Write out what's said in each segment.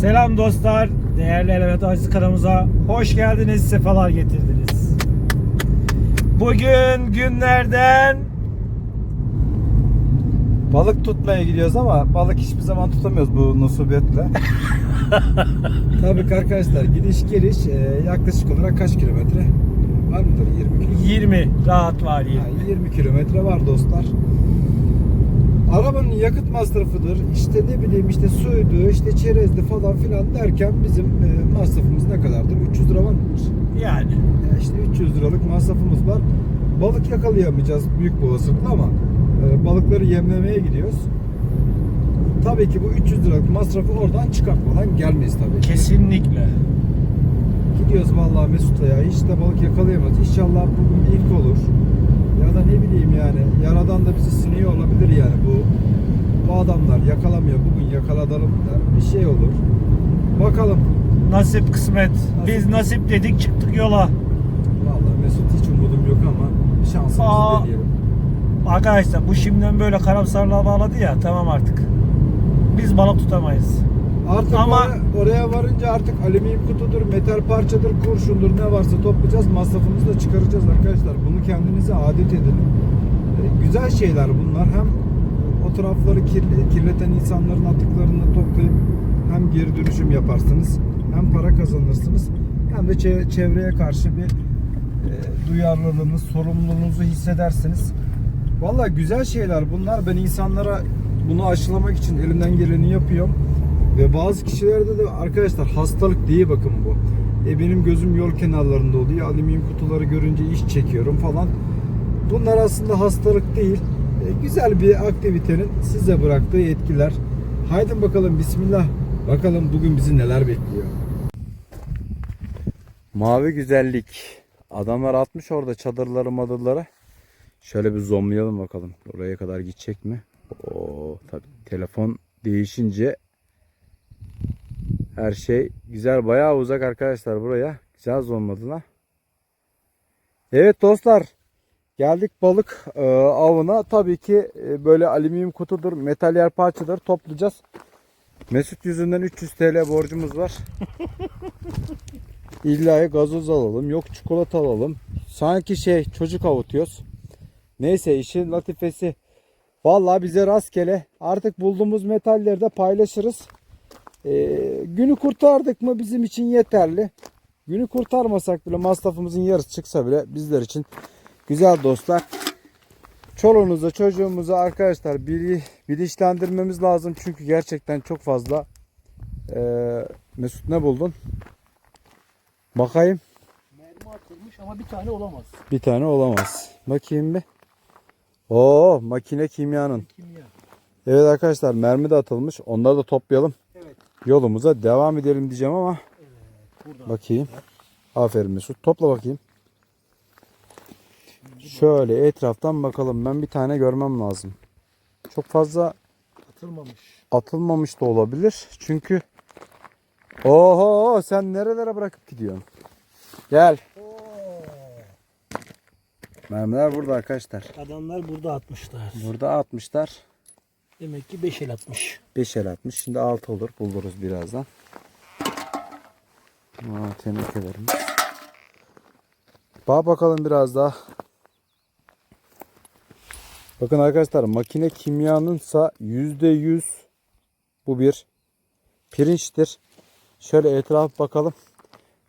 Selam dostlar. Değerli Element Aziz kanalımıza hoş geldiniz. Sefalar getirdiniz. Bugün günlerden Balık tutmaya gidiyoruz ama balık hiçbir zaman tutamıyoruz bu nusubetle. Tabii ki arkadaşlar gidiş geliş e, yaklaşık olarak kaç kilometre? Var mıdır 20 kilometre? 20 rahat var 20. Yani 20 kilometre var dostlar. Arabanın yakıt masrafıdır, işte ne bileyim işte suydu, işte çerezdi falan filan derken bizim e, masrafımız ne kadardır? 300 lira var mıdır? Yani Ya işte 300 liralık masrafımız var. Balık yakalayamayacağız büyük bir olasılıkla ama e, balıkları yemlemeye gidiyoruz. Tabii ki bu 300 liralık masrafı oradan çıkartmadan gelmeyiz tabii. ki. kesinlikle. Gidiyoruz vallahi Mesut'la ya hiç de balık yakalayamadık. İnşallah bugün ilk olur. Da ne bileyim yani yaradan da bizi sınıyor olabilir yani bu bu adamlar yakalamıyor bugün yakalatalım da bir şey olur. Bakalım. Nasip kısmet. Biz nasip dedik çıktık yola. Vallahi Mesut hiç umudum yok ama şansımızı Aa. deneyelim. Arkadaşlar bu şimdiden böyle karamsarlığa bağladı ya tamam artık. Biz balık tutamayız. Artık Ama- oraya, oraya varınca artık alüminyum kutudur, metal parçadır, kurşundur ne varsa toplayacağız. Masrafımızı da çıkaracağız arkadaşlar. Bunu kendinize adet edin. Ee, güzel şeyler bunlar. Hem o tarafları kirli, kirleten insanların atıklarını toplayıp hem geri dönüşüm yaparsınız, hem para kazanırsınız, hem de çe- çevreye karşı bir e, duyarlılığınız, sorumluluğunuzu hissedersiniz. Vallahi güzel şeyler bunlar. Ben insanlara bunu aşılamak için elimden geleni yapıyorum. Ve bazı kişilerde de arkadaşlar hastalık diye bakın bu. E benim gözüm yol kenarlarında oluyor. Alüminyum kutuları görünce iş çekiyorum falan. Bunlar aslında hastalık değil. E, güzel bir aktivitenin size bıraktığı etkiler. Haydi bakalım bismillah. Bakalım bugün bizi neler bekliyor. Mavi güzellik. Adamlar atmış orada çadırları madırları. Şöyle bir zoomlayalım bakalım. Oraya kadar gidecek mi? Oo tabii telefon değişince her şey güzel. Bayağı uzak arkadaşlar buraya. Güzel zoomladı lan. Evet dostlar. Geldik balık e, avına. Tabii ki e, böyle alüminyum kutudur, metal yer parçaları toplayacağız. Mesut yüzünden 300 TL borcumuz var. İlla gazoz alalım, yok çikolata alalım. Sanki şey çocuk avutuyoruz. Neyse işin latifesi. Vallahi bize rastgele artık bulduğumuz metalleri de paylaşırız. Ee, günü kurtardık mı bizim için yeterli. Günü kurtarmasak bile masrafımızın yarısı çıksa bile bizler için güzel dostlar. Çoluğunuza çocuğumuza arkadaşlar bili, bilinçlendirmemiz lazım. Çünkü gerçekten çok fazla Ee, Mesut ne buldun? Bakayım. Mermi atılmış ama bir tane olamaz. Bir tane olamaz. Bakayım bir. Oo makine kimyanın. Kimya. Evet arkadaşlar mermi de atılmış. Onları da toplayalım. Yolumuza devam edelim diyeceğim ama bakayım. Aferin Mesut. Topla bakayım. Şöyle etraftan bakalım. Ben bir tane görmem lazım. Çok fazla Atılmamış. atılmamış da olabilir. Çünkü Oho sen nerelere bırakıp gidiyorsun? Gel. Mermiler burada arkadaşlar. Adamlar burada atmışlar. Burada atmışlar. Demek ki 5 el atmış. 5 el atmış. Şimdi 6 olur. Buluruz birazdan. Aa, tebrik ederim. Bak bakalım biraz daha. Bakın arkadaşlar makine kimyanınsa %100 bu bir pirinçtir. Şöyle etraf bakalım.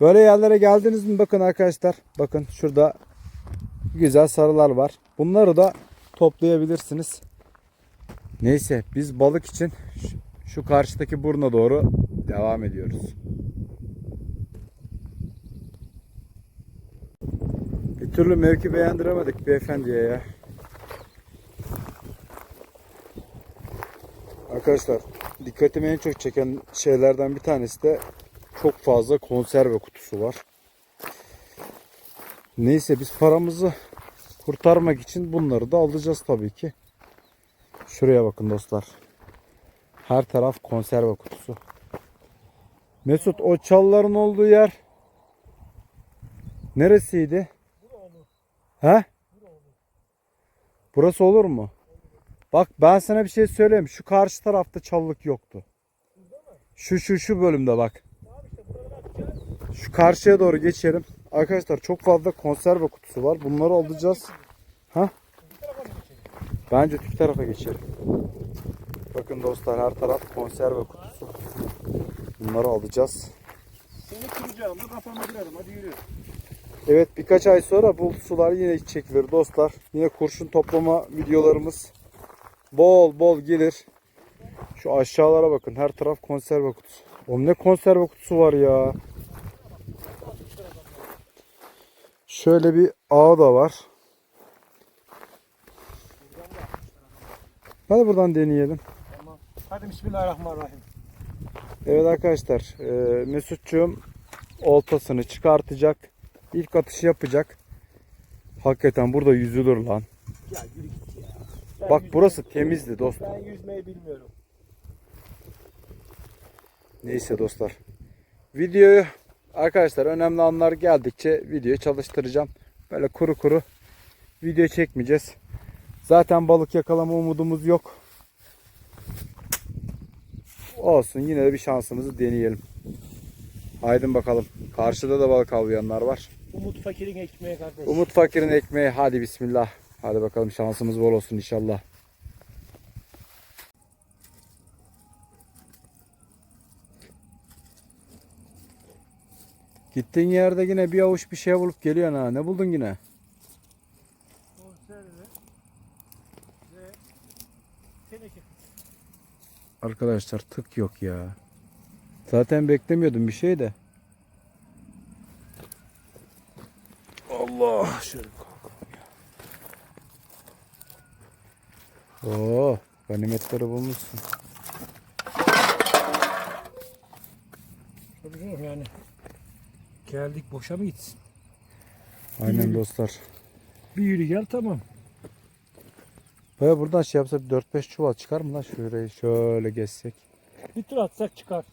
Böyle yerlere geldiniz mi bakın arkadaşlar. Bakın şurada güzel sarılar var. Bunları da toplayabilirsiniz. Neyse biz balık için şu- karşıdaki buruna doğru devam ediyoruz. Bir türlü mevki beğendiremedik beyefendiye ya. Arkadaşlar dikkatimi en çok çeken şeylerden bir tanesi de çok fazla konserve kutusu var. Neyse biz paramızı kurtarmak için bunları da alacağız tabii ki. Şuraya bakın dostlar. Her taraf konserve kutusu. Mesut o çalların olduğu yer neresiydi? He? Burası olur mu? Bak ben sana bir şey söyleyeyim. Şu karşı tarafta çalılık yoktu. Şu şu şu bölümde bak. Şu karşıya doğru geçelim. Arkadaşlar çok fazla konserve kutusu var. Bunları alacağız. Ha? Bence tük tarafa geçelim. Bakın dostlar her taraf konserve kutusu. Bunları alacağız. Seni kıracağım da kafama girerim. Hadi yürü. Evet birkaç ay sonra bu sular yine çekilir dostlar. Yine kurşun toplama videolarımız bol bol gelir. Şu aşağılara bakın her taraf konserve kutusu. Oğlum ne konserve kutusu var ya. Şöyle bir ağ da var. Hadi buradan deneyelim. Tamam. Hadi bismillahirrahmanirrahim. Evet arkadaşlar e, Mesut'cuğum oltasını çıkartacak. İlk atışı yapacak. Hakikaten burada yüzülür lan. Ya yürü git ya. Ben Bak burası temizdi dostum. Ben yüzmeyi bilmiyorum. Neyse dostlar. Videoyu arkadaşlar önemli anlar geldikçe videoyu çalıştıracağım. Böyle kuru kuru video çekmeyeceğiz. Zaten balık yakalama umudumuz yok. Olsun yine de bir şansımızı deneyelim. Haydin bakalım. Karşıda da balık avlayanlar var. Umut Fakir'in ekmeği kardeş. Umut Fakir'in ekmeği. Hadi bismillah. Hadi bakalım şansımız bol olsun inşallah. Gittiğin yerde yine bir avuç bir şey bulup geliyorsun ha. Ne buldun yine? Konserve ve teneke. Arkadaşlar tık yok ya. Zaten beklemiyordum bir şey de. Allah şöyle kalkalım ya. Oo, ganimetleri bulmuşsun. Tabii canım yani. Geldik boşa mı gitsin? Aynen dostlar. Bir yürü gel tamam. Böyle buradan şey yapsak 4-5 çuval çıkar mı lan şurayı şöyle geçsek. Bir tur atsak çıkar.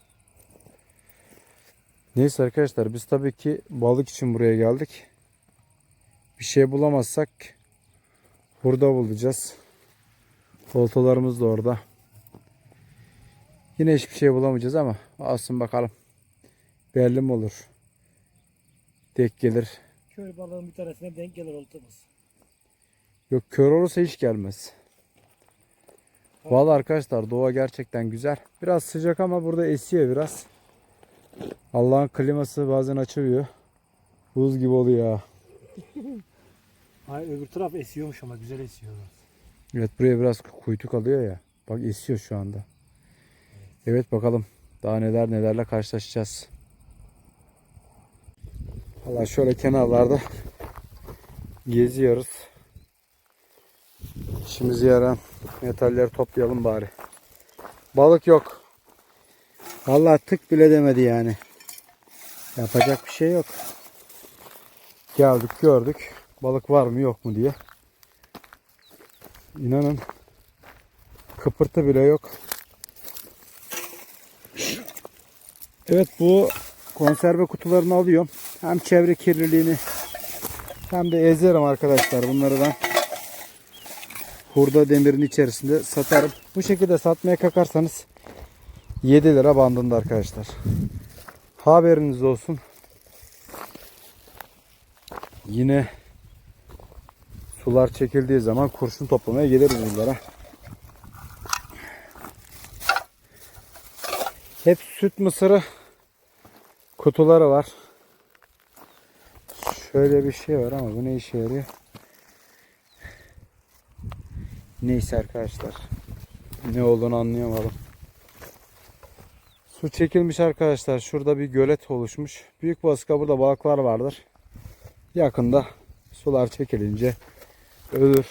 Neyse arkadaşlar biz tabii ki balık için buraya geldik. Bir şey bulamazsak burada bulacağız. Oltalarımız da orada. Yine hiçbir şey bulamayacağız ama alsın bakalım. Belli mi olur? Tek gelir. Köy balığın bir tanesine denk gelir oltamız. Yok kör olursa hiç gelmez. Vallahi arkadaşlar doğa gerçekten güzel. Biraz sıcak ama burada esiyor biraz. Allah'ın kliması bazen açılıyor. Buz gibi oluyor ha. Hayır öbür taraf esiyormuş ama güzel esiyor. Evet buraya biraz kuytu kalıyor ya. Bak esiyor şu anda. Evet bakalım daha neler nelerle karşılaşacağız. Valla şöyle kenarlarda geziyoruz. İşimize yarayan metalleri toplayalım bari. Balık yok. Valla tık bile demedi yani. Yapacak bir şey yok. Geldik gördük. Balık var mı yok mu diye. İnanın kıpırtı bile yok. Evet bu konserve kutularını alıyorum. Hem çevre kirliliğini hem de ezerim arkadaşlar bunları ben. Hurda demirin içerisinde satarım. Bu şekilde satmaya kalkarsanız 7 lira bandında arkadaşlar. Haberiniz olsun. Yine sular çekildiği zaman kurşun toplamaya geliriz bunlara. Hep süt mısırı kutuları var. Şöyle bir şey var ama bu ne işe yarıyor? Neyse arkadaşlar. Ne olduğunu anlayamadım. Su çekilmiş arkadaşlar. Şurada bir gölet oluşmuş. Büyük baskı burada balıklar vardır. Yakında sular çekilince ölür.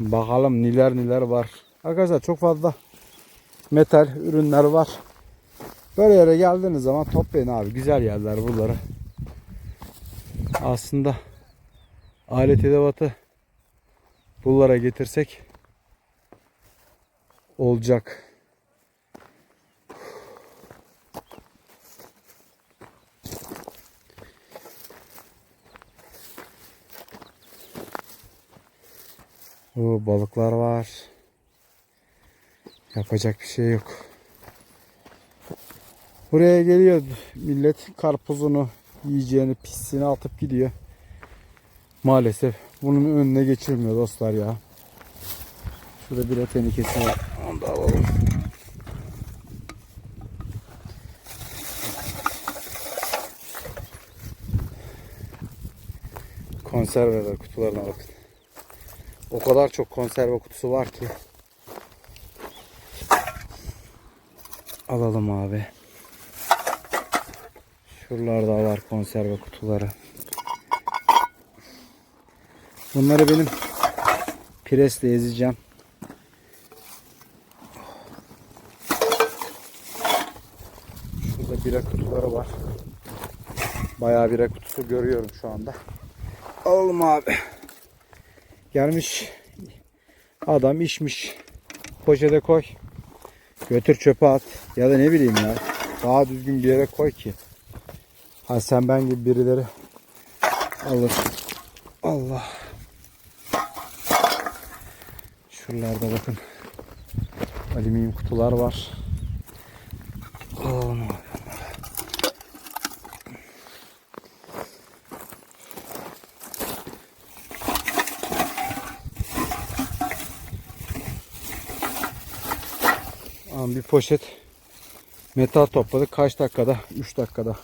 Bakalım neler neler var. Arkadaşlar çok fazla metal ürünler var. Böyle yere geldiğiniz zaman toplayın abi. Güzel yerler buraları. Aslında alet edevatı buralara getirsek olacak. Oo, balıklar var. Yapacak bir şey yok. Buraya geliyor millet karpuzunu, yiyeceğini, pisliğini atıp gidiyor. Maalesef bunun önüne geçilmiyor dostlar ya. Şurada bir tenekesi var. Onu da alalım. Konserveler kutularına bakın. O kadar çok konserve kutusu var ki. Alalım abi. Şuralarda var konserve kutuları. Bunları benim presle ezeceğim. Şurada bira kutuları var. Bayağı bira kutusu görüyorum şu anda. Alalım abi. Gelmiş adam içmiş. Poşete koy. Götür çöpe at. Ya da ne bileyim ya. Daha düzgün bir yere koy ki. Ha sen ben gibi birileri alır. Allah. Şuralarda bakın. Alüminyum kutular var. Alalım. Abi bir poşet metal topladık. Kaç dakikada? 3 dakikada.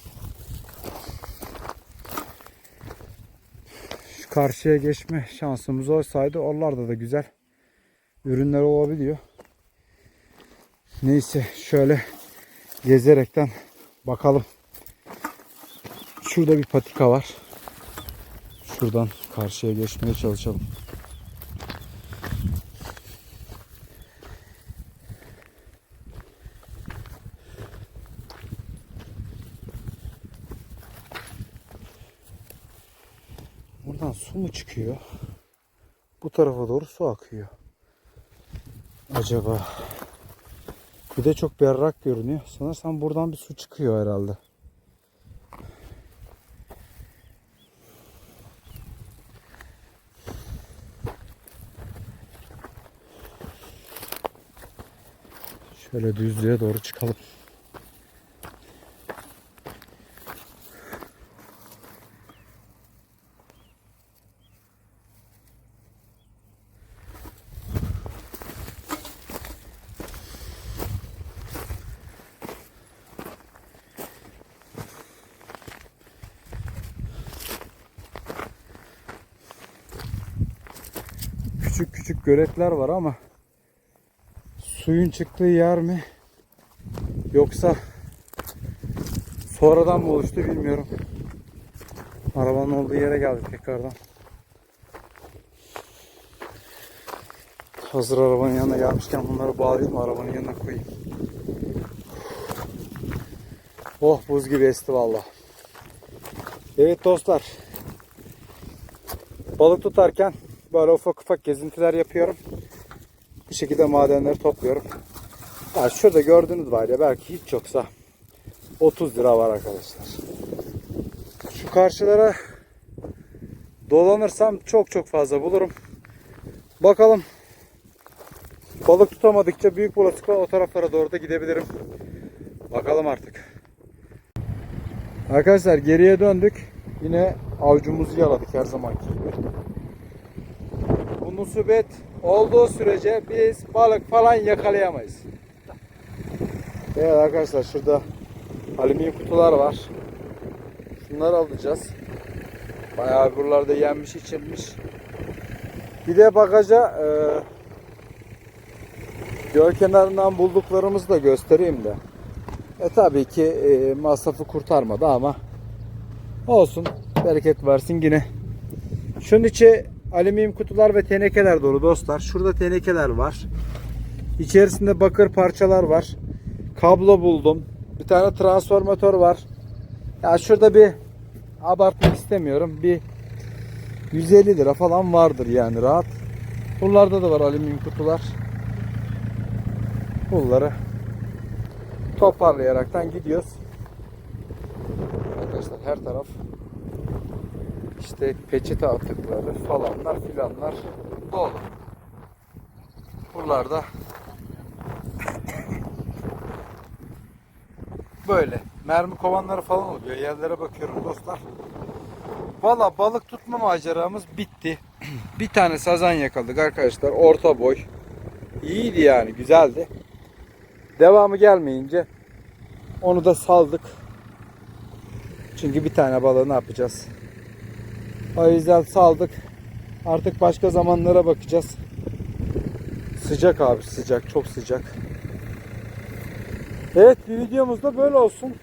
Karşıya geçme şansımız olsaydı oralarda da güzel ürünler olabiliyor. Neyse şöyle gezerekten bakalım. Şurada bir patika var. Şuradan karşıya geçmeye çalışalım. Buradan su mu çıkıyor? Bu tarafa doğru su akıyor. Acaba? Bir de çok berrak görünüyor. Sanırsam buradan bir su çıkıyor herhalde. Şöyle düzlüğe doğru çıkalım. Küçük küçük göletler var ama suyun çıktığı yer mi yoksa sonradan mı oluştu bilmiyorum. Arabanın olduğu yere geldik tekrardan. Hazır arabanın yanına gelmişken bunları bağlayayım arabanın yanına koyayım. Oh buz gibi esti valla. Evet dostlar. Balık tutarken böyle ufak ufak gezintiler yapıyorum. Bu şekilde madenleri topluyorum. Ya şurada gördüğünüz var ya belki hiç yoksa 30 lira var arkadaşlar. Şu karşılara dolanırsam çok çok fazla bulurum. Bakalım. Balık tutamadıkça büyük olasılıkla o taraflara doğru da gidebilirim. Bakalım artık. Arkadaşlar geriye döndük. Yine avcumuzu yaladık her zamanki gibi. Musibet olduğu sürece biz balık falan yakalayamayız. Evet arkadaşlar şurada alüminyum kutular var. Şunları alacağız. Bayağı buralarda yenmiş içilmiş. Bir de bagaja e, göl kenarından bulduklarımızı da göstereyim de. E tabii ki e, masrafı kurtarmadı ama olsun bereket versin yine. Şunun içi alüminyum kutular ve tenekeler dolu dostlar. Şurada tenekeler var. İçerisinde bakır parçalar var. Kablo buldum. Bir tane transformatör var. Ya şurada bir abartmak istemiyorum. Bir 150 lira falan vardır yani rahat. Bunlarda da var alüminyum kutular. Bunları toparlayaraktan gidiyoruz. Arkadaşlar her taraf işte peçete atıkları falanlar filanlar dolu. Buralarda böyle mermi kovanları falan oluyor. Yerlere bakıyorum dostlar. Valla balık tutma maceramız bitti. bir tane sazan yakaladık arkadaşlar. Orta boy. İyiydi yani güzeldi. Devamı gelmeyince onu da saldık. Çünkü bir tane balığı ne yapacağız? O saldık. Artık başka zamanlara bakacağız. Sıcak abi sıcak. Çok sıcak. Evet bir videomuz da böyle olsun.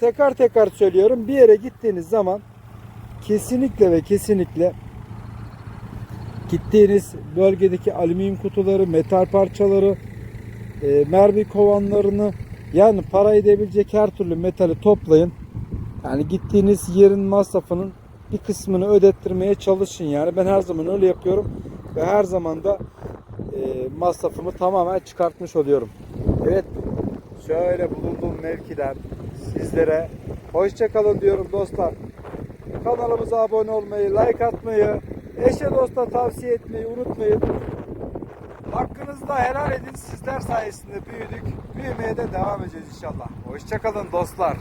Tekrar tekrar söylüyorum. Bir yere gittiğiniz zaman kesinlikle ve kesinlikle gittiğiniz bölgedeki alüminyum kutuları, metal parçaları, e, mermi kovanlarını yani para edebilecek her türlü metali toplayın. Yani gittiğiniz yerin masrafının bir kısmını ödettirmeye çalışın yani. Ben her zaman öyle yapıyorum ve her zaman da e, masrafımı tamamen çıkartmış oluyorum. Evet şöyle bulunduğum mevkiden sizlere hoşçakalın diyorum dostlar. Kanalımıza abone olmayı, like atmayı, eşe dosta tavsiye etmeyi unutmayın. Hakkınızı da helal edin. Sizler sayesinde büyüdük. Büyümeye de devam edeceğiz inşallah. Hoşçakalın dostlar.